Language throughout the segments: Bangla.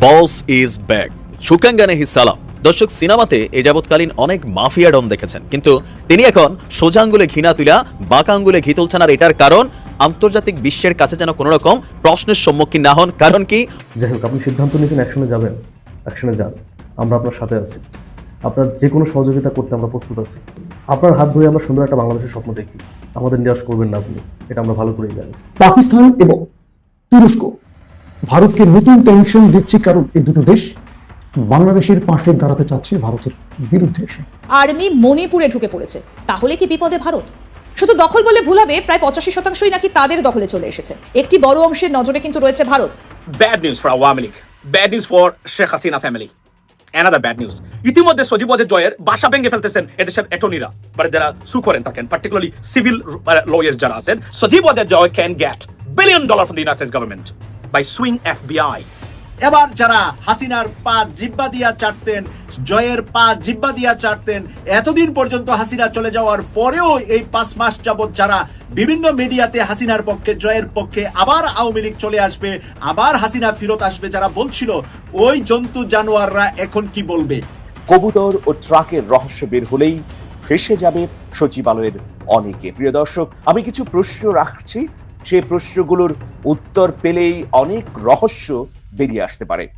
Boss is back. সুকাঙ্গানে হি সালাম। দর্শক সিনেমাতে এ যাবৎকালীন অনেক মাফিয়া ডন দেখেছেন। কিন্তু তিনি এখন সোজা আঙ্গুলে ঘৃণা তুলা বাঁকা আঙ্গুলে ঘি তুলছেন আর এটার কারণ আন্তর্জাতিক বিশ্বের কাছে যেন কোনো রকম প্রশ্নের সম্মুখীন না হন। কারণ কি? যাই হোক আপনি সিদ্ধান্ত নিয়েছেন অ্যাকশনে যাবেন। অ্যাকশনে যান। আমরা আপনার সাথে আছি। আপনার যে কোনো সহযোগিতা করতে আমরা প্রস্তুত আছি। আপনার হাত ধরে আমরা সুন্দর একটা বাংলাদেশের স্বপ্ন দেখি। আমাদের নিরাশ করবেন না আপনি। এটা আমরা ভালো করেই জানি। পাকিস্তান এবং তুরস্ক। ভারতকে নতুন টেনশন দিচ্ছে কারণ এই দুটো দেশ বাংলাদেশের পাশে দাঁড়াতে চাচ্ছে ভারতের বিরুদ্ধে এসে। আর্মি মণিপুরে ঢুকে পড়েছে। তাহলে কি বিপদে ভারত? শুধু দখল বলে ভুল হবে প্রায় পঁচাশি শতাংশই নাকি তাদের দখলে চলে এসেছে। একটি বড় অংশের নজরে কিন্তু রয়েছে Bharat. Bad news for Awami League. Bad news for Sheikh Hasina family. Another bad news. ইতিমধ্যে সজীব ওয়াজেদ জয়ের বাসা ভেঙে ফেলতেছেন এদেশের অ্যাটর্নিরা মানে যারা সু করেন থাকেন পার্টিকুলারলি সিভিল লয়ার্স যারা আছেন Sajeeb Wazed Joy can get billion dollar from the United government by suing FBI এবার যারা হাসিনার পা জিব্বা দিয়া চাটতেন জয়ের পা জিব্বা দিয়া চাটতেন এতদিন পর্যন্ত হাসিনা চলে যাওয়ার পরেও এই পাঁচ মাস যাবত যারা বিভিন্ন মিডিয়াতে হাসিনার পক্ষে জয়ের পক্ষে আবার আওয়ামী লীগ চলে আসবে আবার হাসিনা ফিরত আসবে যারা বলছিল ওই জন্তু জানোয়াররা এখন কি বলবে? কবুতর ও ট্রাকের রহস্য বের হলেই ফেসে যাবে সচিবালয়ের অনেকে। প্রিয় দর্শক আমি কিছু প্রশ্ন রাখছি। সেই প্রশ্নগুলোর উত্তর পেলেই অনেক রহস্য বেরিয়ে আসতে পারে।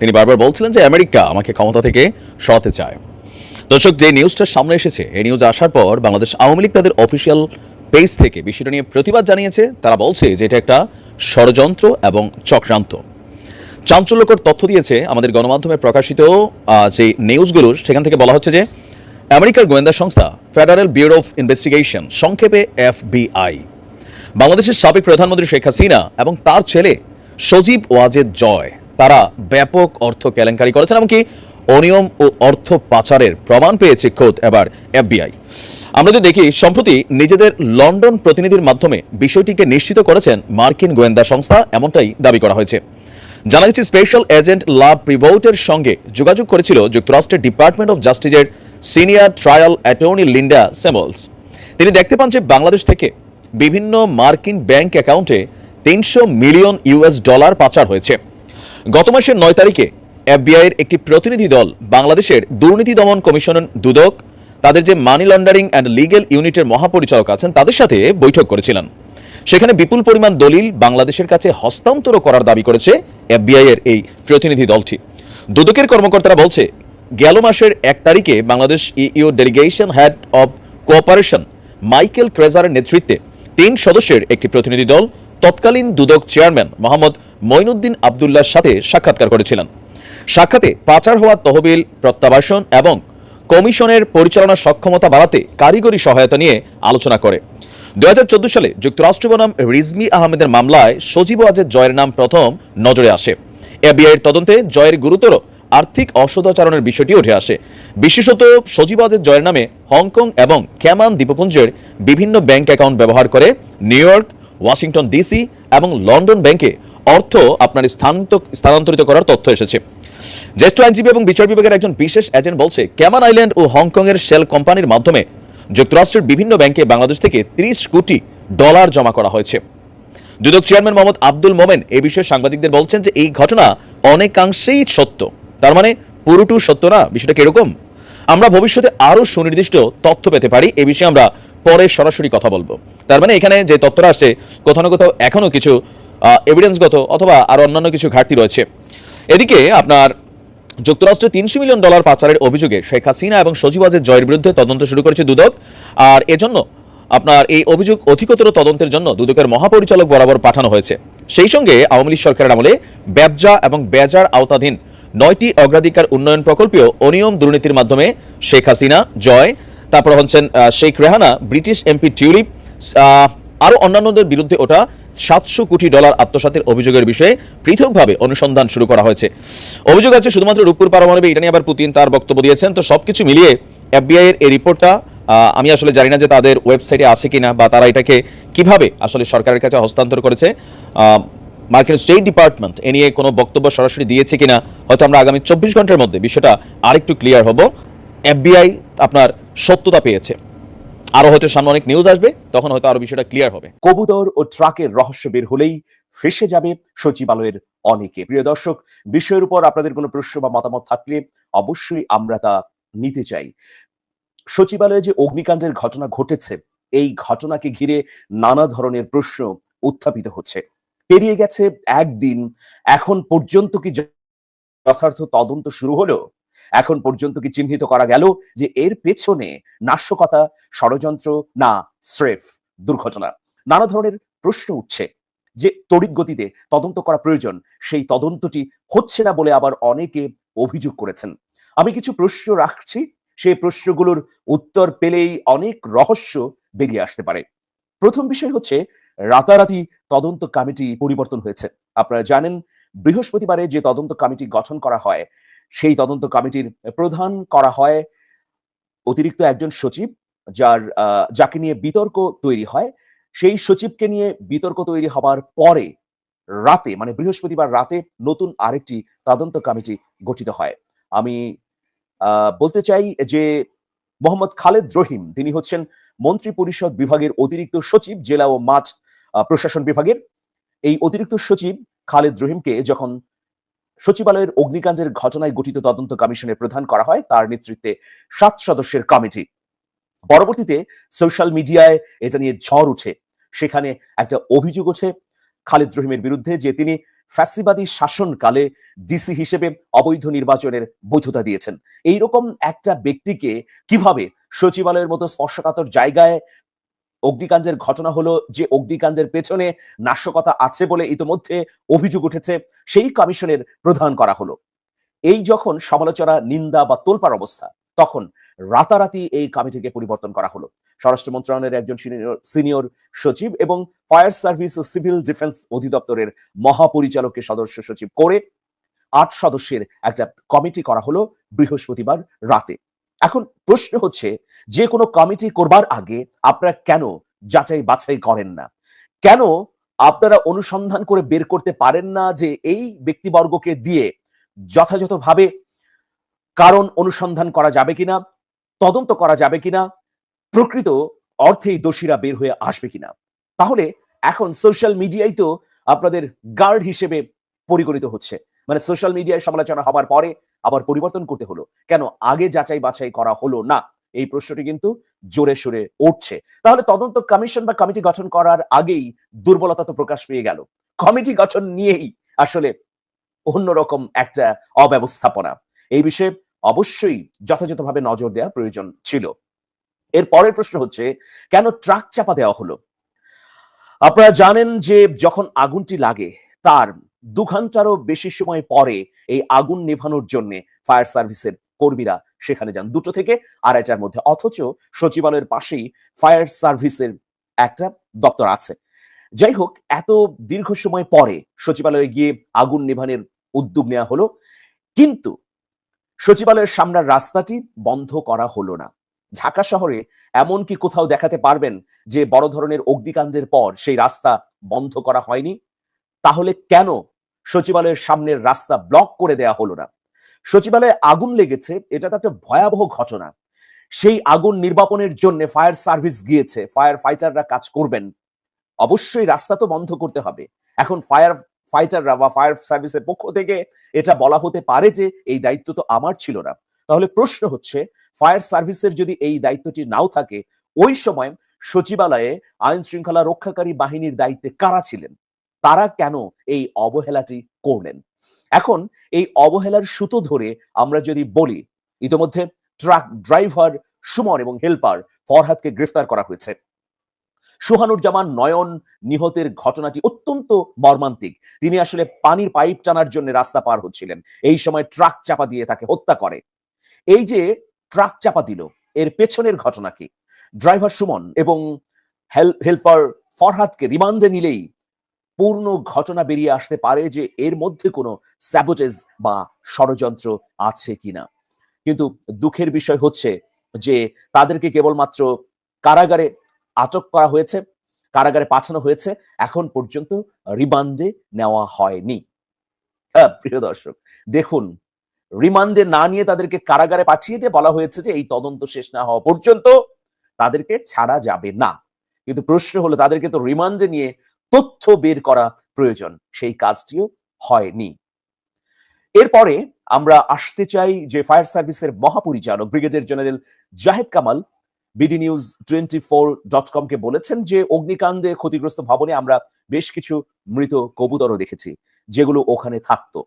তিনি বারবার বলছিলেন যে আমেরিকা আমাকে ক্ষমতা থেকে সরাতে চায়। দর্শক, যে নিউজটা সামনে এসেছে, এই নিউজ আসার পর বাংলাদেশ আওয়ামী লীগ তাদের অফিসিয়াল পেজ থেকে বিষয়টা নিয়ে প্রতিবাদ জানিয়েছে। তারা বলছে যে এটা একটা ষড়যন্ত্র এবং চক্রান্ত। চাঞ্চল্যকর তথ্য দিয়েছে আমাদের গণমাধ্যমে প্রকাশিত যে নিউজগুলো, সেখান থেকে বলা হচ্ছে যে আমেরিকার গোয়েন্দা সংস্থা ফেডারেল ব্যুরো অফ ইনভেস্টিগেশন সংক্ষেপে এফবিআই বাংলাদেশের সাবেক প্রধানমন্ত্রী শেখ হাসিনা এবং তার ছেলে সজীব ওয়াজেদ জয়। তারা ব্যাপক অর্থ কেলেঙ্কারি করেছেন, এমনকি অনিয়ম ও অর্থ পাচারের প্রমাণ পেয়েছে খোদ এবার এফবিআই। আমরা যদি দেখি, সম্প্রতি নিজেদের লন্ডন প্রতিনিধির মাধ্যমে বিষয়টিকে নিশ্চিত করেছেন মার্কিন গোয়েন্দা সংস্থা, এমনটাই দাবি করা হয়েছে। জানা গেছে, স্পেশাল এজেন্ট লাভ প্রিভোটের সঙ্গে যোগাযোগ করেছিল যুক্তরাষ্ট্রের ডিপার্টমেন্ট অফ জাস্টিসের সিনিয়র ট্রায়াল অ্যাটর্নি লিন্ডা সেমলস তিনি দেখতে পান যে বাংলাদেশ থেকে বিভিন্ন মার্কিন ব্যাংক অ্যাকাউন্টে তিনশো মিলিয়ন ইউএস ডলার পাচার হয়েছে। গত মাসের নয় তারিখে এফবিআই এর একটি প্রতিনিধি দল বাংলাদেশের দুর্নীতি দমন কমিশনের দুদক, তাদের যে মানি লন্ডারিং অ্যান্ড লিগেল ইউনিটের মহাপরিচালক আছেন, তাদের সাথে বৈঠক করেছিলেন। সেখানে বিপুল পরিমাণ দলিল বাংলাদেশের কাছে হস্তান্তর করার দাবি করেছে এফবিআই এর এই প্রতিনিধি দলটি। দুদকের কর্মকর্তারা বলছে, গেল মাসের এক তারিখে Bangladesh EU delegation head of cooperation Michael ক্রেজারের নেতৃত্বে তিন সদস্যের একটি প্রতিনিধি দল তৎকালীন দুদক চেয়ারম্যান মোহাম্মদ মঈনুদ্দিন আবদুল্লাহর সাথে সাক্ষাৎকার করেছিলেন। সাক্ষাতে পাচার হওয়া তহবিল, প্রত্যাবাসন এবং কমিশনের পরিচালনা সক্ষমতা বাড়াতে কারিগরি সহায়তা নিয়ে আলোচনা করে। দু হাজার চোদ্দ সালে যুক্তরাষ্ট্র বনাম রিজমি আহমেদের মামলায় সজীব আজের জয়ের নাম প্রথম নজরে আসে। এফবিআই এর তদন্তে জয়ের গুরুতর আর্থিক অসদাচরণের বিষয়টি উঠে আসে। বিশেষত সজীব ওয়াজেদ জয়ের নামে হংকং এবং ক্যামান দ্বীপপুঞ্জের বিভিন্ন ব্যাংক অ্যাকাউন্ট ব্যবহার করে নিউ ইয়র্ক ওয়াশিংটন ডিসি এবং লন্ডন ব্যাংকে অর্থ আপনার স্থানান্তরিত করার তথ্য এসেছে। জ্যেষ্ঠ আইনজীবী এবং বিচার বিভাগের একজন বিশেষ এজেন্ট বলছে, ক্যামান আইল্যান্ড ও হংকং এর শেল কোম্পানির মাধ্যমে যুক্তরাষ্ট্রের বিভিন্ন ব্যাংকে বাংলাদেশ থেকে ত্রিশ কোটি ডলার জমা করা হয়েছে। দুদক চেয়ারম্যান মোহাম্মদ আব্দুল মোমেন এ বিষয়ে সাংবাদিকদের বলছেন যে, এই ঘটনা অনেকাংশেই সত্য। তার মানে পুরোটু সত্য না? বিষয়টা কীরকম? আমরা ভবিষ্যতে আরও সুনির্দিষ্ট তথ্য পেতে পারি। এ বিষয়ে আমরা পরে সরাসরি কথা বলব। তার মানে এখানে যে তথ্যটা আসছে কোথাও না কোথাও এখনও কিছু এভিডেন্সগত অথবা আর অন্যান্য কিছু ঘাটতি রয়েছে। এদিকে আপনার যুক্তরাষ্ট্রে তিনশো মিলিয়ন ডলার পাচারের অভিযোগে শেখ হাসিনা এবং সচিবাজের জয়ের বিরুদ্ধে তদন্ত শুরু করেছে দুদক। আর এজন্য আপনার এই অভিযোগ অধিকতর তদন্তের জন্য দুদকের মহাপরিচালক বরাবর পাঠানো হয়েছে। সেই সঙ্গে আওয়ামী লীগ সরকারের আমলে ব্যবসা এবং বেজার আওতাধীন নয়টি অগ্রাধিকার উন্নয়ন প্রকল্পেও অনিয়ম দুর্নীতির মাধ্যমে শেখ হাসিনা জয় তারপর হচ্ছেন Sheikh Rehana, British MP Tulip আরও অন্যান্যদের বিরুদ্ধে ওটা সাতশো কোটি ডলার আত্মসাতের অভিযোগের বিষয়ে পৃথকভাবে অনুসন্ধান শুরু করা হয়েছে। অভিযোগ আছে, শুধুমাত্র রূপপুর পারমাণবিক, এটা নিয়ে আবার পুতিন তার বক্তব্য দিয়েছেন। তো সবকিছু মিলিয়ে এফবিআই এর এই রিপোর্টটা আমি আসলে জানি না যে তাদের ওয়েবসাইটে আছে কিনা বা তারা এটাকে কীভাবে আসলে সরকারের কাছে হস্তান্তর করেছে। মার্কিন স্টেট ডিপার্টমেন্ট এ নিয়ে কোনো বক্তব্য সরাসরি দিয়েছে কিনা, হয়তো আমরা আগামী চব্বিশ ঘণ্টার মধ্যে বিষয়টা আরেকটু ক্লিয়ার হব। এফবিআই আপনার সত্যতা পেয়েছে। আরও হয়তো সামনে অনেক নিউজ আসবে, তখন হয়তো আরও বিষয়টা ক্লিয়ার হবে। কবুতর ও ট্রাকের রহস্য বের হলেই ফেসে যাবে সচিবালয়ের অনেকে। প্রিয় দর্শক, বিষয়ের উপর আপনাদের কোনো প্রশ্ন বা মতামত থাকলে অবশ্যই আমরা তা নিতে চাই। সচিবালয়ে যে অগ্নিকাণ্ডের ঘটনা ঘটেছে, এই ঘটনাকে ঘিরে নানা ধরনের প্রশ্ন উত্থাপিত হচ্ছে। পেরিয়ে গেছে একদিন, এখন পর্যন্ত কি যথার্থ তদন্ত শুরু হলো? এখন পর্যন্ত কি চিহ্নিত করা গেল যে এর পেছনে নাশকতা, ষড়যন্ত্র না স্রেফ দুর্ঘটনা? নানা ধরনের প্রশ্ন উঠছে যে তড়িৎ গতিতে তদন্ত করা প্রয়োজন, সেই তদন্তটি হচ্ছে না বলে আবার অনেকে অভিযোগ করেছেন। আমি কিছু প্রশ্ন রাখছি, সেই প্রশ্নগুলোর উত্তর পেলেই অনেক রহস্য বেরিয়ে আসতে পারে। প্রথম বিষয় হচ্ছে, রাতারাতি তদন্ত কমিটি পরিবর্তন হয়েছে। আপনারা জানেন, বৃহস্পতিবারে যে তদন্ত কমিটি গঠন করা হয় সেই তদন্ত কমিটির প্রধান করা হয় অতিরিক্ত একজন সচিব, যার যাকে নিয়ে বিতর্ক তৈরি হয়। সেই সচিবকে নিয়ে বিতর্ক তৈরি হবার পরে রাতে মানে বৃহস্পতিবার রাতে নতুন আরেকটি তদন্ত কমিটি গঠিত হয়। আমি বলতে চাই যে মোহাম্মদ খালেদ রহিম, তিনি হচ্ছেন মন্ত্রী পরিষদ বিভাগের অতিরিক্ত সচিব, জেলা ও মাছ প্রশাসন বিভাগের। এই অতিরিক্ত সচিব খালেদ রহিমকে যখন সচিবালয়ের অগ্নিকাণ্ডের ঘটনায় গঠিত তদন্ত কমিশনের প্রধান করা হয়, তার নেতৃত্বে সাত সদস্যের কমিটি। পরবর্তীতে সোশ্যাল মিডিয়ায় এটা নিয়ে ঝড় উঠে। সেখানে একটা অভিযোগ ওঠে খালিদ রহিমের বিরুদ্ধে যে তিনি ফ্যাসিবাদী শাসনকালে ডিসি হিসেবে অবৈধ নির্বাচনের বৈধতা দিয়েছেন। এইরকম একটা ব্যক্তিকে কীভাবে সচিবালয়ের মতো স্পর্শকাতর জায়গায় অগ্নিকাণ্ডের ঘটনা হলো যে অগ্নিকাণ্ডের পেছনে নাশকতা আছে বলে ইতোমধ্যে অভিযোগ উঠেছে, সেই কমিশনের প্রধান করা হলো। এই যখন সমালোচনা, নিন্দা বা তোলপার অবস্থা, তখন রাতারাতি এই কমিটিকে পরিবর্তন করা হলো। স্বরাষ্ট্র মন্ত্রণালয়ের একজন সিনিয়র সচিব এবং ফায়ার সার্ভিস ও সিভিল ডিফেন্স অধিদপ্তরের মহাপরিচালককে সদস্য সচিব করে আট সদস্যের একটা কমিটি করা হলো বৃহস্পতিবার রাতে। এখন প্রশ্ন হচ্ছে, যে কোনো কমিটি করবার আগে আপনারা কেন যাচাই বাছাই করেন না? কেন আপনারা অনুসন্ধান করে বের করতে পারেন না যে এই ব্যক্তিবর্গকে দিয়ে যথাযথভাবে কারণ অনুসন্ধান করা যাবে কিনা, তদন্ত করা যাবে কিনা, প্রকৃত অর্থেই দোষীরা বের হয়ে আসবে কিনা? তাহলে এখন সোশ্যাল মিডিয়ায় তো আপনাদের গার্ড হিসেবে পরিগণিত হচ্ছে। মানে সোশ্যাল মিডিয়ায় সমালোচনা হবার পরে আবার পরিবর্তন করতে হলো। কেন? আগে যাচাই বাছাই করা হলো না। এই প্রশ্নটি কিন্তু জোরে সোরে উঠছে। তাহলে তদন্ত কমিশন বা কমিটি গঠন করার আগেই দুর্বলতা তো প্রকাশ পেয়ে গেল। কমিটি গঠন নিয়েই আসলে অন্যরকম একটা অব্যবস্থাপনা। এই বিষয়ে অবশ্যই যথাযথভাবে নজর দেওয়া প্রয়োজন ছিল। এর পরের প্রশ্ন হচ্ছে, কেন ট্রাক চাপা দেওয়া হলো? আপনারা জানেন যে যখন আগুনটি লাগে, তার দু ঘন্টারও বেশি সময় পরে এই আগুন নেভানোর জন্য ফায়ার সার্ভিসের কর্মীরা সেখানে যান। দুটো থেকে আড়াইটার মধ্যে। অথচ সচিবালয়ের পাশেই ফায়ার সার্ভিসের একটা দপ্তর আছে। যাই হোক, এত দীর্ঘ সময় পরে সচিবালয়ে গিয়ে আগুন নেভানোর উদ্যোগ নেওয়া হলো। কিন্তু সচিবালয়ের সামনের রাস্তাটি বন্ধ করা হলো না। ঢাকা শহরে এমন কি কোথাও দেখাতে পারবেন যে বড় ধরনের অগ্নিকাণ্ডের পর সেই রাস্তা বন্ধ করা হয়নি। তাহলে কেন সচিবালয়ের সামনের রাস্তা ব্লক করে দেয়া হলো না। সচিবালয়ে আগুন লেগেছে, এটা তো একটা ভয়াবহ ঘটনা। সেই আগুন নির্বাপনের জন্য ফায়ার সার্ভিস গিয়েছে, ফায়ার ফাইটাররা কাজ করবেন। অবশ্যই রাস্তা তো বন্ধ করতে হবে। এখন ফায়ার ফাইটাররা বা ফায়ার সার্ভিসের পক্ষ থেকে এটা বলা হতে পারে যে এই দায়িত্ব তো আমার ছিল না। তাহলে প্রশ্ন হচ্ছে, ফায়ার সার্ভিসের যদি এই দায়িত্বটি নাও থাকে, ওই সময় সচিবালয়ে আইন শৃঙ্খলা রক্ষাকারী বাহিনীর দায়িত্বে কারা ছিলেন? তারা কেন এই অবহেলাটি করলেন? এখন এই অবহেলার সুতো ধরে আমরা যদি বলি, ইতোমধ্যে ট্রাক ড্রাইভার সুমন এবং হেল্পার ফরহাদকে গ্রেফতার করা হয়েছে। সুহানুজ্জামান নয়ন নিহতের ঘটনাটি অত্যন্ত মর্মান্তিক। তিনি আসলে পানির পাইপ টানার জন্য রাস্তা পার হচ্ছিলেন। এই সময় ট্রাক চাপা দিয়ে তাকে হত্যা করে। এই যে ট্রাক চাপা দিল, এর পেছনের ঘটনা কি? ড্রাইভার সুমন এবং হেল্পার ফরহাদকে রিমান্ডে নিলেই পূর্ণ ঘটনা বেরিয়ে আসতে পারে যে এর মধ্যে কোনো স্যাবোটেজ বা ষড়যন্ত্র আছে কিনা। কিন্তু দুঃখের বিষয় হচ্ছে যে তাদেরকে কেবলমাত্র কারাগারে আটক করা হয়েছে কারাগারে পাঠানো হয়েছে এখন পর্যন্ত রিমান্ডে নেওয়া হয়নি। হ্যাঁ, প্রিয় দর্শক দেখুন রিমান্ডে না নিয়ে তাদেরকে কারাগারে পাঠিয়ে দিয়ে বলা হয়েছে যে এই তদন্ত শেষ না হওয়া পর্যন্ত তাদেরকে ছাড়া যাবে না। কিন্তু প্রশ্ন হলো তাদেরকে তো রিমান্ডে নিয়ে তথ্য বের করা প্রয়োজন। সেই কাজটিও হয়নি। এরপরে আমরা আসতে চাই যে ফায়ার সার্ভিসের মহাপরিচালক brigadier general Zahed Kamal, BD news twenty four dot কমকে বলেছেন যে অগ্নিকাণ্ডে ক্ষতিগ্রস্ত ভবনে আমরা বেশ কিছু মৃত কবুতরও দেখেছি, যেগুলো ওখানে থাকতো।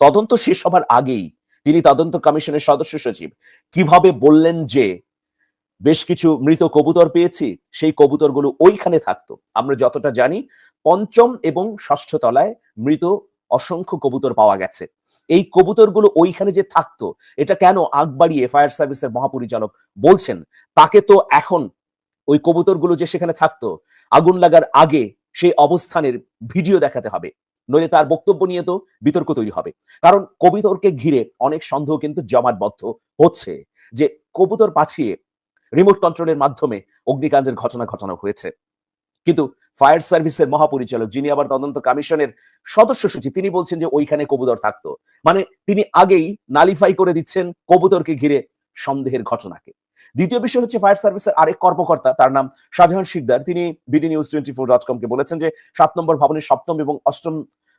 তদন্ত শেষ হবার আগেই তিনি তদন্ত কমিশনের সদস্য সচিব। কীভাবে বললেন যে বেশ কিছু মৃত কবুতর পেয়েছি, সেই কবুতরগুলো ওইখানে থাকতো। আমরা যতটা জানি, পঞ্চম এবং ষষ্ঠ তলায় মৃত অসংখ্য কবুতর পাওয়া গেছে। এই কবুতরগুলো ওইখানে যে থাকতো, এটা কেন আগ বাড়িয়ে ফায়ার সার্ভিসের মহাপরিচালক বলছেন? তাকে তো এখন ওই কবুতরগুলো যে সেখানে থাকতো, আগুন লাগার আগে সেই অবস্থানের ভিডিও দেখাতে হবে। নইলে তার বক্তব্য নিয়ে তো বিতর্ক তৈরি হবে। কারণ কবুতরকে ঘিরে অনেক সন্দেহ কিন্তু জমাটবদ্ধ হচ্ছে যে কবুতর পাঠিয়ে রিমোট কন্ট্রোলের মাধ্যমে অগ্নিকাণ্ডের ঘটনা ঘটানো হয়েছে। কিন্তু ফায়ার সার্ভিসের মহাপরিচালক যিনি আবার তদন্ত কমিশনের সদস্য সচিব, তিনি বলছেন যে ওইখানে কবুতর থাকতো। মানে তিনি আগেই নালিফাই করে দিচ্ছেন কবুতরকে ঘিরে সন্দেহের ঘটনাকে। দ্বিতীয় বিষয় হচ্ছে ফায়ার সার্ভিসের আরেক কর্মকর্তা, তার নাম শাহজাহান শিকদার, তিনি BD news twenty four dot কমকে বলেছেন যে সাত নম্বর ভবনের সপ্তম এবং অষ্টম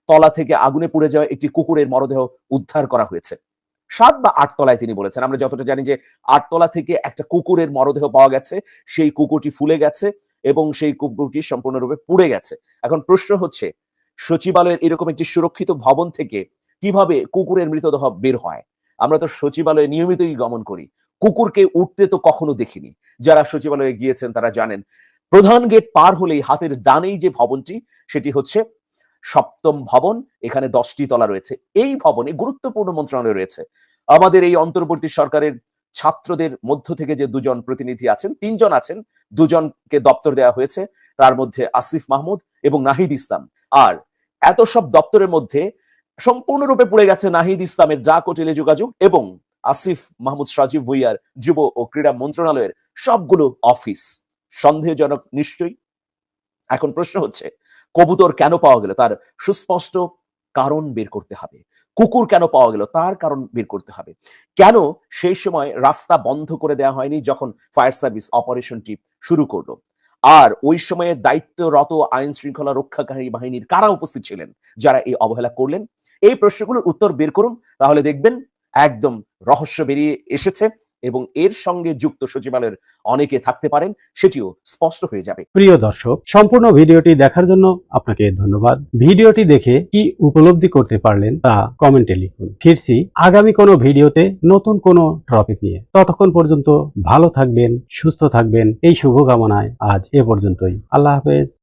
তলা থেকে আগুনে পুড়ে যাওয়া একটি কুকুরের মরদেহ উদ্ধার করা হয়েছে। সাত বা আট তলায় তিনি বলেছেন। আমরা যতটা জানি যে আটতলা থেকে একটা কুকুরের মরদেহ পাওয়া গেছে, সেই কুকুরটি ফুলে গেছে এবং সেই কুকুরটি সম্পূর্ণরূপে পুড়ে গেছে। এখন প্রশ্ন হচ্ছে, সচিবালয়ের এরকম একটি সুরক্ষিত ভবন থেকে কীভাবে কুকুরের মৃতদেহ বের হয়? আমরা তো সচিবালয়ে নিয়মিতই গমন করি। কুকুরকে উঠতে তো কখনো দেখিনি। যারা সচিবালয়ে গিয়েছেন তারা জানেন। প্রধান গেট পার হলেই হাতের ডানেই যে ভবনটি, সেটি হচ্ছে সপ্তম ভবন, এখানে দশটি তলা রয়েছে। এই ভবনে গুরুত্বপূর্ণ মন্ত্রণালয় রয়েছে। আমাদের এই অন্তর্বর্তী সরকারের ছাত্রদের মধ্য থেকে যে দুজন প্রতিনিধি আছেন, তিনজন আছেন, দুজনকে দপ্তর দেওয়া হয়েছে, তার মধ্যে আসিফ মাহমুদ এবং নাহিদ ইসলাম। আর এত সব দপ্তরের মধ্যে সম্পূর্ণরূপে পড়ে গেছে নাহিদ ইসলামের ডাক ও টেলি যোগাযোগ এবং আসিফ মাহমুদ সজীব ভুইয়ার যুব ও ক্রীড়া মন্ত্রণালয়ের সবগুলো অফিস। সন্দেহজনক নিশ্চয়ই? এখন প্রশ্ন হচ্ছে কবুতর কেন পাওয়া গেল? তার সুস্পষ্ট কারণ বের করতে হবে। কুকুর কেন পাওয়া গেল? তার কারণ বের করতে হবে। কেন সেই সময় রাস্তা বন্ধ করে দেওয়া হয়নি যখন ফায়ার সার্ভিস অপারেশনটি শুরু করল? আর ওই সময়ে দায়িত্বরত আইন শৃঙ্খলা রক্ষাকারী বাহিনীর কারা উপস্থিত ছিলেন যারা এই অবহেলা করলেন? এই প্রশ্নগুলোর উত্তর বের করুন, তাহলে দেখবেন একদম রহস্য বেরিয়ে এসেছে। এবং এর সঙ্গে যুক্ত সচিবালয়ের অনেকে থাকতে পারেন, সেটিও স্পষ্ট হয়ে যাবে। প্রিয় দর্শক, সম্পূর্ণ ভিডিওটি দেখার জন্য আপনাকে ধন্যবাদ। ভিডিওটি দেখে কি উপলব্ধি করতে পারলেন তা কমেন্টে লিখুন। ফিরছি আগামী কোনো ভিডিওতে নতুন কোনো টপিক নিয়ে। ততক্ষণ পর্যন্ত ভালো থাকবেন, সুস্থ থাকবেন। এই শুভকামনায় আজ এ পর্যন্তই। আল্লাহ হাফেজ।